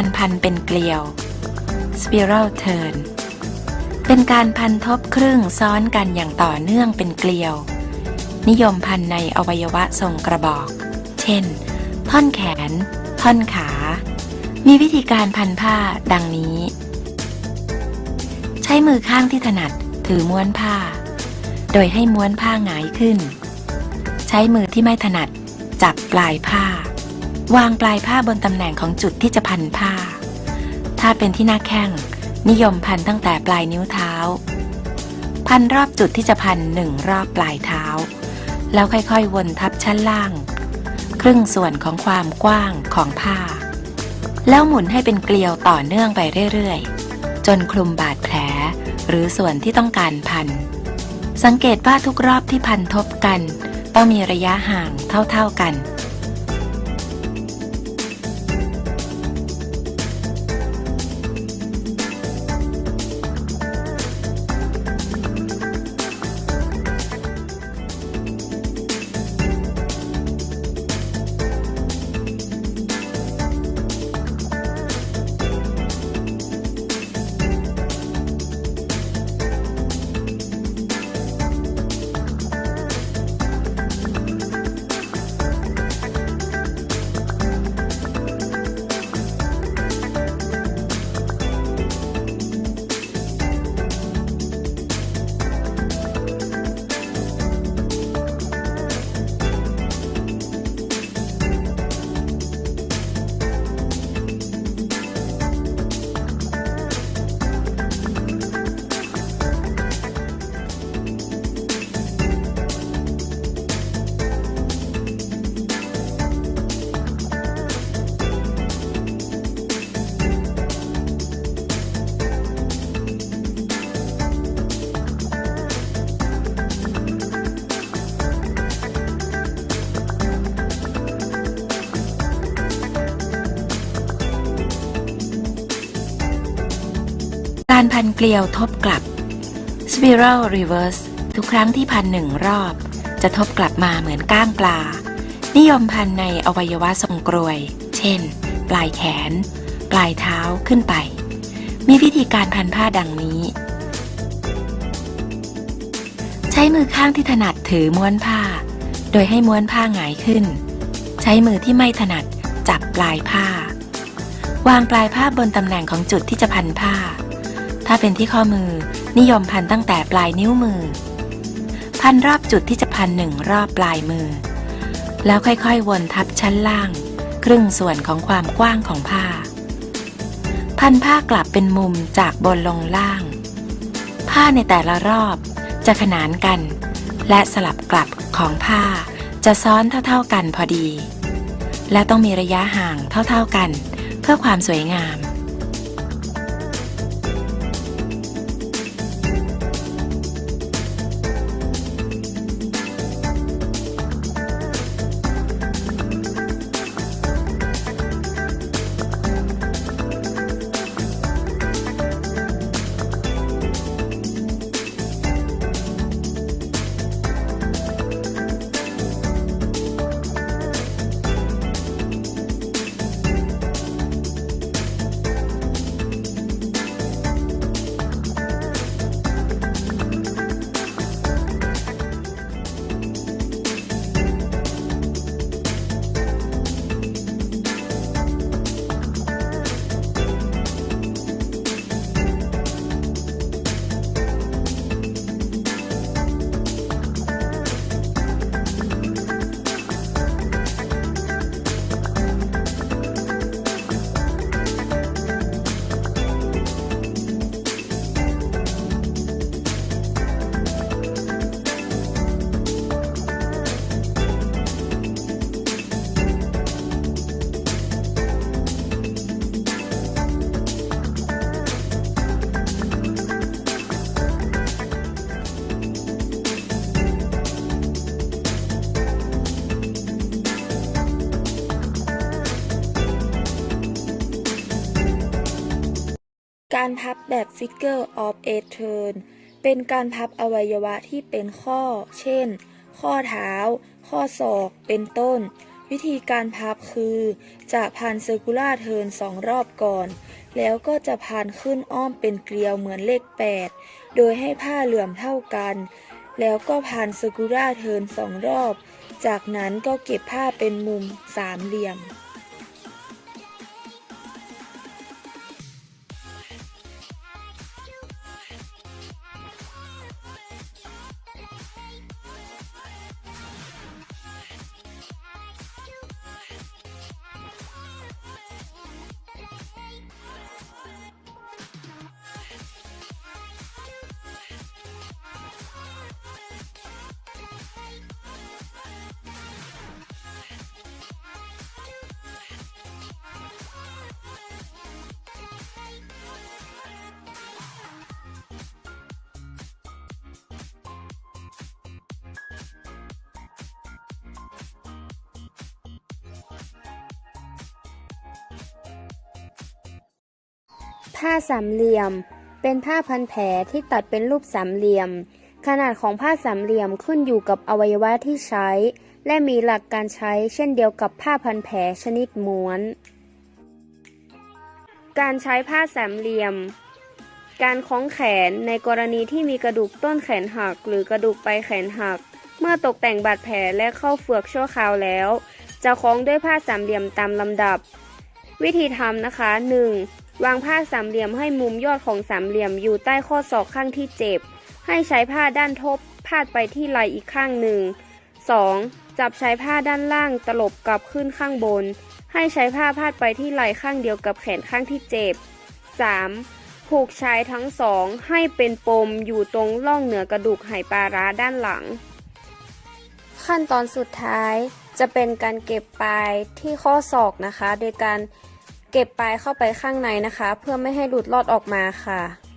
การพันเป็นเกลียว spiral turn เป็นการพันทบครึ่งซ้อนกันอย่างต่อเนื่องเป็นเกลียว นิยมพันในอวัยวะทรงกระบอก เช่น ท่อนแขน ท่อนขา มีวิธีการพันผ้าดังนี้ ใช้มือข้างที่ถนัดถือม้วนผ้า โดยให้ม้วนผ้าหงายขึ้น ใช้มือที่ไม่ถนัดจับปลายผ้า วางปลายผ้าบนตำแหน่งของจุดที่จะพันผ้า ถ้าเป็นที่หน้าแข้ง นิยมพันตั้งแต่ปลายนิ้วเท้า พันรอบจุดที่จะพันหนึ่งรอบปลายเท้า แล้วค่อยๆ วนทับชั้นล่าง ครึ่งส่วนของความกว้างของผ้า แล้วหมุนให้เป็นเกลียวต่อเนื่องไปเรื่อยๆ จนคลุมบาดแผล หรือส่วนที่ต้องการพัน สังเกตว่าทุกรอบที่พันทบกัน ต้องมีระยะห่างเท่าๆกัน การพันเกลียวทบกลับ spiral reverse ทุกครั้งที่พันหนึ่งรอบ จะทบกลับมาเหมือนก้างปลา นิยมพันในอวัยวะทรงกรวย เช่น ปลายแขน ปลายเท้าขึ้นไป มีวิธีการพันผ้าดังนี้ ใช้มือข้างที่ถนัดถือม้วนผ้า โดยให้ม้วนผ้าหงายขึ้น ใช้มือที่ไม่ถนัดจับปลายผ้า วางปลายผ้าบนตำแหน่งของจุดที่จะพันผ้า ถ้าเป็นที่ข้อมือนิยมพันตั้งแต่ปลายนิ้วมือ พันรอบจุดที่จะพันหนึ่งรอบปลายมือ แล้วค่อยๆวนทับชั้นล่าง ครึ่งส่วนของความกว้างของผ้า พันผ้ากลับเป็นมุมจากบนลงล่าง ผ้าในแต่ละรอบจะขนานกัน และสลับกลับของผ้าจะซ้อนเท่าๆกันพอดี และต้องมีระยะห่างเท่าๆกัน เพื่อความสวยงาม การพับแบบ Figure of Eight Turn เป็นการพับอวัยวะที่เป็นข้อ เช่น ข้อเท้า ข้อศอก เป็นต้น วิธีการพับคือ จะพานเซอร์คูลาเทิร์นสองรอบก่อน แล้วก็จะพานขึ้นอ้อมเป็นเกลียวเหมือนเลข 8 โดยให้ผ้าเหลื่อมเท่ากัน แล้วก็พานเซอร์คูลาเทิร์นสองรอบ จากนั้นก็เก็บผ้าเป็นมุมสามเหลี่ยม ผ้าสามเหลี่ยม เป็นผ้าพันแผลที่ตัดเป็นรูปสามเหลี่ยม ขนาดของผ้าสามเหลี่ยมขึ้นอยู่กับอวัยวะที่ใช้ และมีหลักการใช้เช่นเดียวกับผ้าพันแผลชนิดม้วน การใช้ผ้าสามเหลี่ยม การคล้องแขนในกรณีที่มีกระดูกต้นแขนหัก หรือกระดูกปลายแขนหัก เมื่อตกแต่งบาดแผลและเข้าเฟือกชั่วคราวแล้ว จะคล้องด้วยผ้าสามเหลี่ยมตามลำดับ วิธีทำนะคะ 1. วางผ้าสามเหลี่ยมให้มุมยอดของสามเหลี่ยมอยู่ใต้ข้อศอกข้างที่เจ็บ ให้ใช้ผ้าด้านทบพาดไปที่ไหล่อีกข้างหนึ่ง 2. จับใช้ผ้าด้านล่างตลบกลับขึ้นข้างบน ให้ใช้ผ้าพาดไปที่ไหล่ข้างเดียวกับแขนข้างที่เจ็บ 3. ผูกชายทั้งสองให้เป็นปมอยู่ตรงร่องเหนือกระดูกไหปลาร้าด้านหลัง ขั้นตอนสุดท้ายจะเป็นการเก็บปลายที่ข้อศอกนะคะ โดยการ เก็บปลายเข้าไปข้างในนะคะ เพื่อไม่ให้หลุดลอดออกมาค่ะ